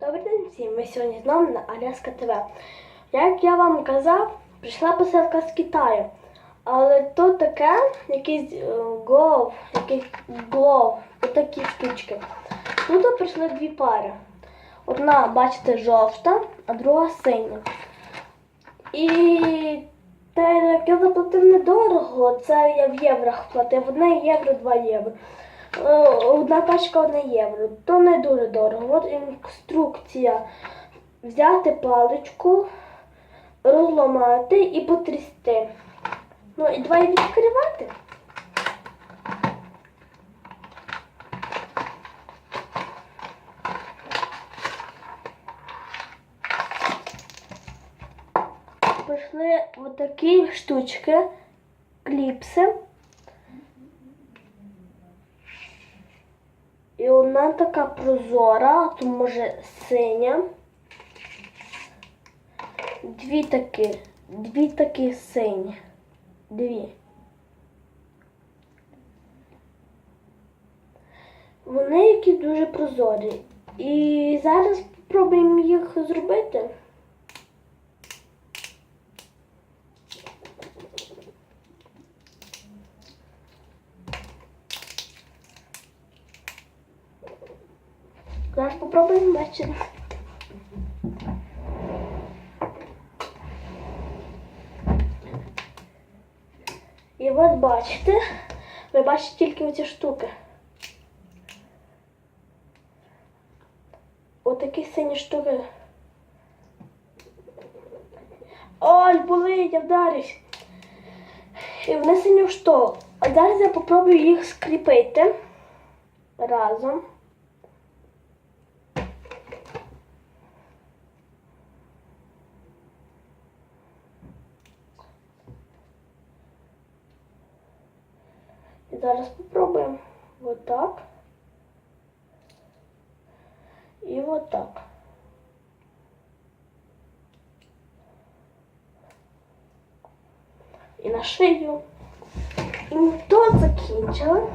Добрий день всім! Ми сьогодні знову на Аляска ТВ. Як я вам казав, прийшла посилка з Китаю. Але то таке, якийсь е, гов, якийсь глов, отакі штучки. Тут прийшли дві пари. Одна, бачите, жовта, а друга синя. І те, як я заплатив недорого, це я в єврах платив. Одне євро, два євро. Е, Одна пачка одне євро. То не дуже дорого. От інструкція. Взяти паличку, розламати і потрясти. Ну і давай відкривати. Прийшли отакі штучки, кліпси. І одна така прозора, то може синя. Дві такі, дві такі сині. Дві. Вони які дуже прозорі. І зараз спробуємо їх зробити. Зараз попробуємо бачити. І от бачите, ви бачите тільки оці штуки. Отакі сині штуки. Ой, болить, я вдарився. І вони синю що? А зараз я попробую їх скріпити разом. Зараз попробуємо отак. І отак. І на шию. І ми то закінчили.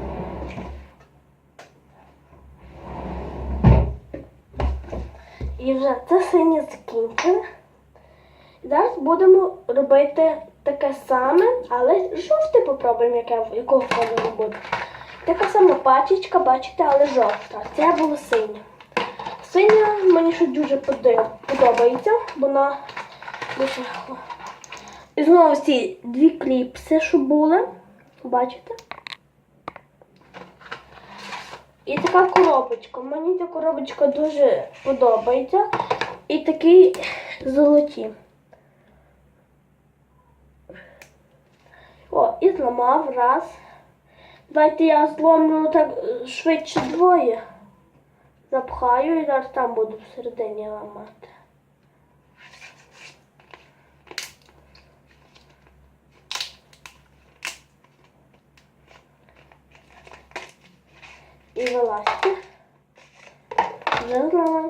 І вже це синє закінчили. І зараз будемо робити таке саме, але жовте попробуємо, яке, якого кольору буде. Така сама пачечка, бачите, але жовта. Це було синя. Синя мені щось дуже подобається, вона дуже. І знову ці дві кліпси, що були. Бачите? І така коробочка. Мені ця коробочка дуже подобається. І такі золоті. О, і зламав раз. Давайте я зломлю так е, швидше двоє. Запхаю і зараз там буду всередині ламати. І вилазьте. Вже зламаю.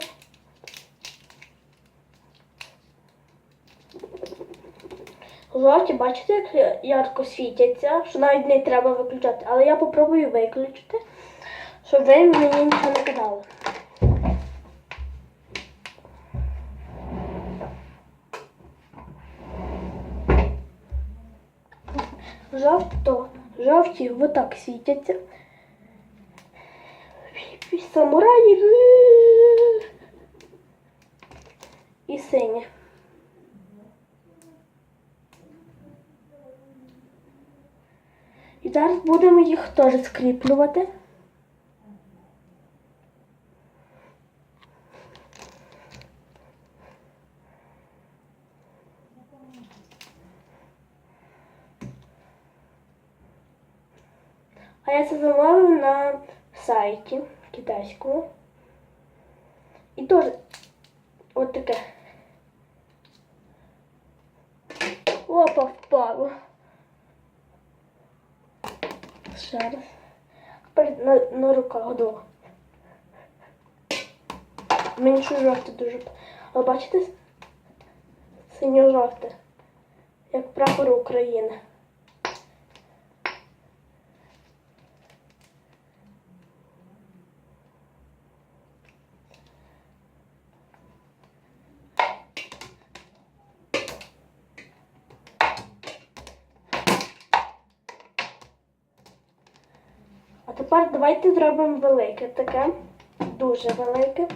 Жовті, бачите, як ярко світяться, що навіть не треба виключати. Але я попробую виключити, щоб ви мені нічого не казали. Жовто, жовті отак світяться. Самураї. І сині. І зараз будемо їх теж скріплювати. А я це замовив на сайті китайському. І теж от таке. Опа, впало. Ще раз. На, на руках до. Мені що жовте дуже. Але бачите? Синьо-жовте. Як прапор України. Тепер давайте зробимо велике таке. Дуже велике.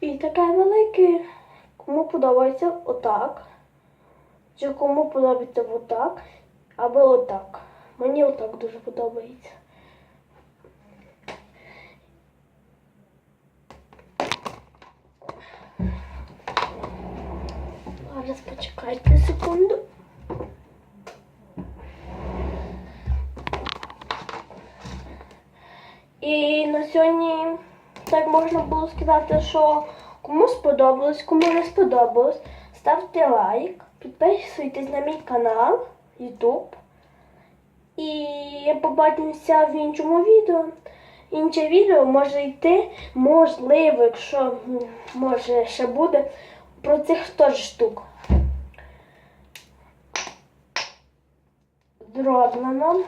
І таке велике, кому подобається отак. Чи кому подобається отак, або отак. Мені отак дуже подобається. Зараз почекайте секунду. І на сьогодні так можна було сказати, що кому сподобалось, кому не сподобалось, ставте лайк, підписуйтесь на мій канал YouTube. І побачимося в іншому відео. Інше відео може йти, можливо, якщо може ще буде, про цих теж штук. Зроблено.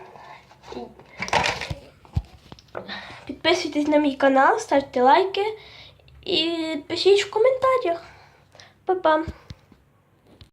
Підписуйтесь на мій канал, ставте лайки і пишіть в коментарях. Па-па!